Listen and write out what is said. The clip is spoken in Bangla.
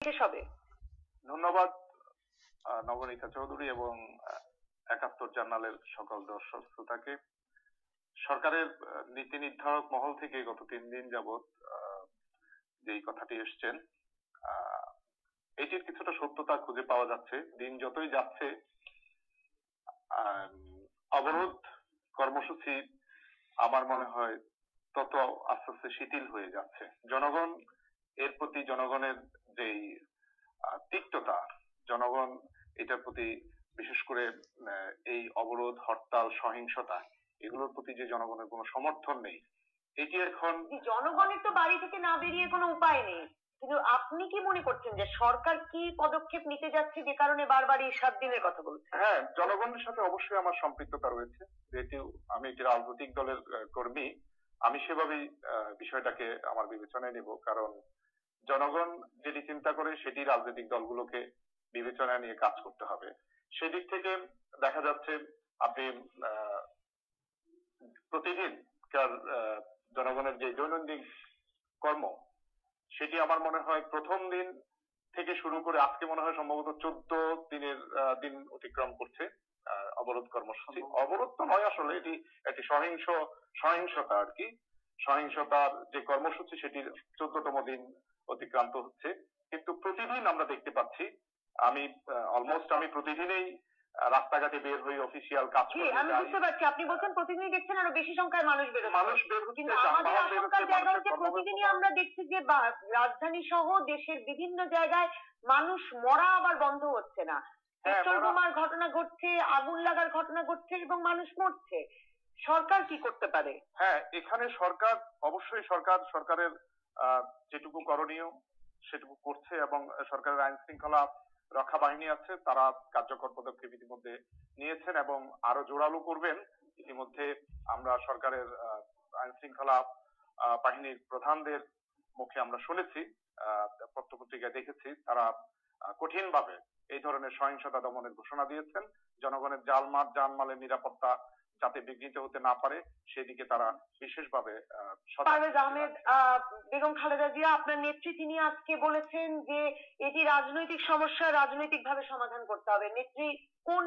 শেষ হবে। ধন্যবাদ নবনীতা চৌধুরী এবং একাত্তর জার্নালের সকল দর্শক শ্রোতাকে। সরকারের নীতি নির্ধারক মহল থেকে গত তিন দিন যাবৎ যেই কথাটি এসছেন এটির কিছুটা সত্যতা খুঁজে পাওয়া যাচ্ছে। দিন যতই যাচ্ছে অবরোধ কর্মসূচি আমার মনে হয় তত আস্তে আস্তে শিথিল হয়ে যাচ্ছে। জনগণ, এর প্রতি জনগণের যেই তিক্ততা জনগণ এটার প্রতি বিশেষ করে এই অবরোধ হরতাল সহিংসতা এগুলোর প্রতি যে জনগণের কোনো সমর্থন নেই এটি এখন জনগণের তো বাড়ি থেকে না বেরিয়ে কোনো উপায় নেই। কিন্তু আপনি কি মনে করছেন যে সরকার কি পদক্ষেপ নিতে যাচ্ছে যে কারণে বারবার এই সাত দিনের কথা বলছে হ্যাঁ জনগণের সাথে অবশ্যই আমার সম্পৃক্ততা রয়েছে। যেহেতু আমি একটি রাজনৈতিক দলের কর্মী আমি সেভাবেই বিষয়টাকে আমার বিবেচনায় নেব। কারণ জনগণ যেটি চিন্তা করে সেটি রাজনৈতিক দলগুলোকে বিবেচনায় নিয়ে কাজ করতে হবে। সেদিক থেকে দেখা যাচ্ছে আপনি আহ, জনগণের যে দৈনন্দিন কর্ম সেটি আমার মনে হয় প্রথম দিন থেকে শুরু করে আজকে মনে হয় সম্ভবত চোদ্দ দিনের দিন অতিক্রম করছে অবরোধ কর্মসূচি। অবরোধ তো নয় আসলে এটি একটি সহিংস সহিংসতা আর কি। সহিংসতার যে কর্মসূচি সেটির চোদ্দতম দিন অতিক্রান্ত হচ্ছে। কিন্তু প্রতিদিন আমরা দেখতে পাচ্ছি আমি অলমোস্ট আমি প্রতিদিনই রাস্তাঘাটে বের হই অফিসিয়াল কাজ জি করতে আমি বুঝতে পারছি। আপনি বলছেন প্রতিদিনই দেখছেন আরও বেশি সংখ্যায় মানুষ বেরোচ্ছে মানুষ বের হচ্ছে কিন্তু আমাদের বের আশঙ্কার জায়গা হচ্ছে প্রতিদিনই আমরা দেখছি যে রাজধানী সহ দেশের বিভিন্ন জায়গায় মানুষ মরা আবার বন্ধ হচ্ছে না। হ্যাঁ, পেট্রোল বোমার ঘটনা ঘটছে আগুন লাগার ঘটনা ঘটছে এবং মানুষ মরছে। সরকার কি করতে পারে? হ্যাঁ এখানে সরকার, অবশ্যই সরকার, সরকারের যেটুকু করণীয়, সেটুকু করছে এবং সরকারের আইন শৃঙ্খলা রক্ষা বাহিনী আছে, তারা কার্যকর পদক্ষেপ ইতিমধ্যে নিয়েছেন এবং আরও জোরালো করবেন। ইতিমধ্যে আমরা সরকারের আইন শৃঙ্খলা বাহিনীর প্রধানদের মুখে আমরা শুনেছি পত্রপত্রিকায় দেখেছি, তারা কঠিন ভাবে এই ধরনের সহিংসতা দমনের ঘোষণা দিয়েছেন। জনগণের জালমাল, জানমালের নিরাপত্তা যাতে বিঘ্নিত হতে না পারে সেদিকে তারা বিশেষভাবে পারভেজ আহমেদ বেগম খালেদা জিয়া আপনার নেত্রী তিনি আজকে বলেছেন যে এটি রাজনৈতিক সমস্যা রাজনৈতিক ভাবে সমাধান করতে হবে। নেত্রী কোন